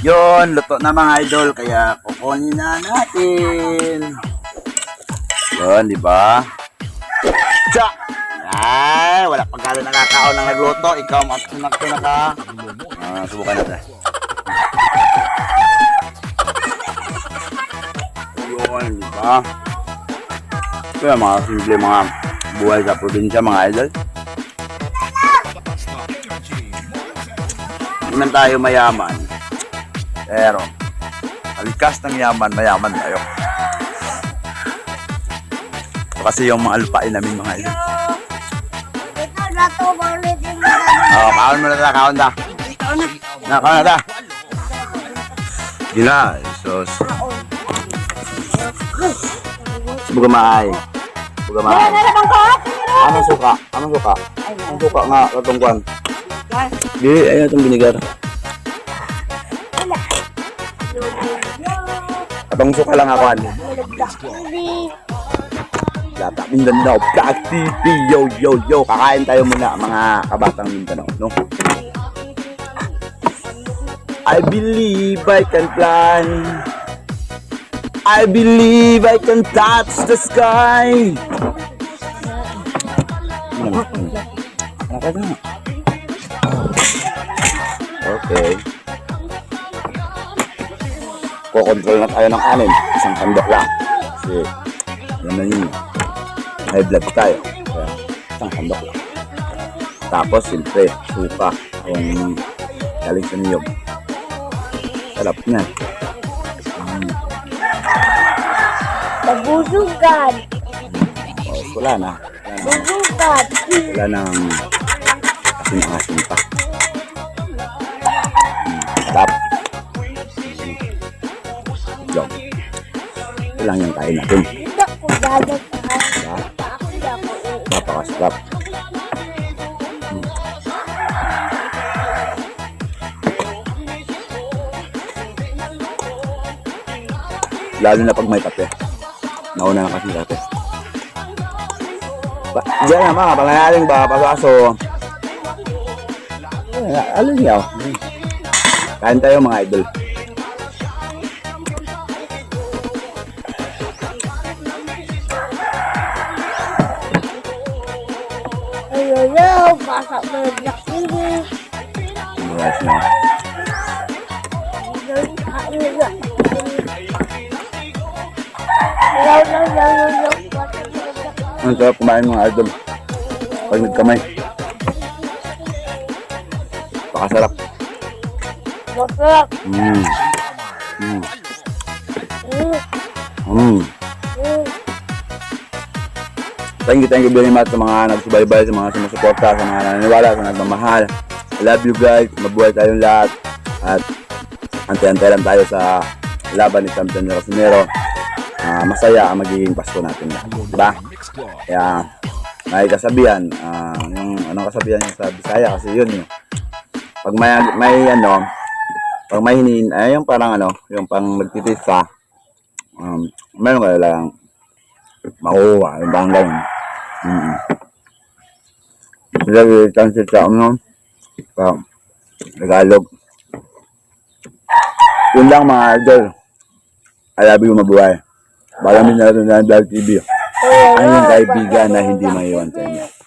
Yun, luto na mga idol. Kaya kukunin na natin. Yun, di ba? Tsa! Ay, wala pang kalo nakakaon ng nagluto. Ikaw, mas nagto na ka. Ah, subukan natin. Yun, di ba? Yung mga simple mga buhay sa probinsya, mga idol. Hindi tayo mayaman. Pero, alikas ng yaman, mayaman tayo. Kasi yung mga alpain namin mga idol. Ito na to, ulit yung Oo, kaon mo na ta, kaon ta. Na, kaon na ta. Gila, sos. Buga maay. Buga maay. Anong suka? Anong suka? Anong suka nga, katungkuan? Di, ayun itong binigar. Katong suka lang ako, ano? Lata Mindanao Vlog TV Yo yo yo. Kakain tayo muna mga kabatang Mindanao no? I believe I can fly. I believe I can touch the sky. Hmm. Okay Kokontrol na tayo ng kanin Isang kandok lang Kasi Yan na yun high blood tayo. Kaya, isang handok lang. Tapos, siyempre, suka. Yung galing sa niyog. Sarap niyan. Mm. Nabusugan. Oh, wala na. Wala na. Busugan. Wala nang asin-asin pa. Ito lang yung kain natin. Hindi ako eh. Napakasarap. Mm. Lalo na pag may kape. Nauna na kasi kape. Ba, diyan na mga pangayaling ba, pasaso. Alin niya. Kain tayo mga idol. Basa yung Black TV. Yes, na. Ang sarap kumain mga idol. Pag nagkamay. Pakasarap. Masarap. Mm. Mm. Mm, Mm. Thank you, thank you very much sa mga nagsubaybay, sa mga sumusuporta, sa mga naniniwala, sa nagmamahal. I love you guys. Mabuhay tayong lahat. At antay-antay lang tayo sa laban ni Champion Rosinero. Ah, masaya ang magiging Pasko natin lahat. Diba? Kaya may kasabihan, ah, yung anong kasabihan niya sa Bisaya kasi yun yun. Pag may, may ano, pag may hinin, ay yung parang ano, yung pang magtitis ka, um, meron ka lang makuha, yung bang ganun. Mm. Yung chance sa ano, sa Tagalog. Yun lang mga idol. I love you mabuhay. Maraming natin na Vlog TV. Ay yung kaibigan na hindi maiwan sa inyo.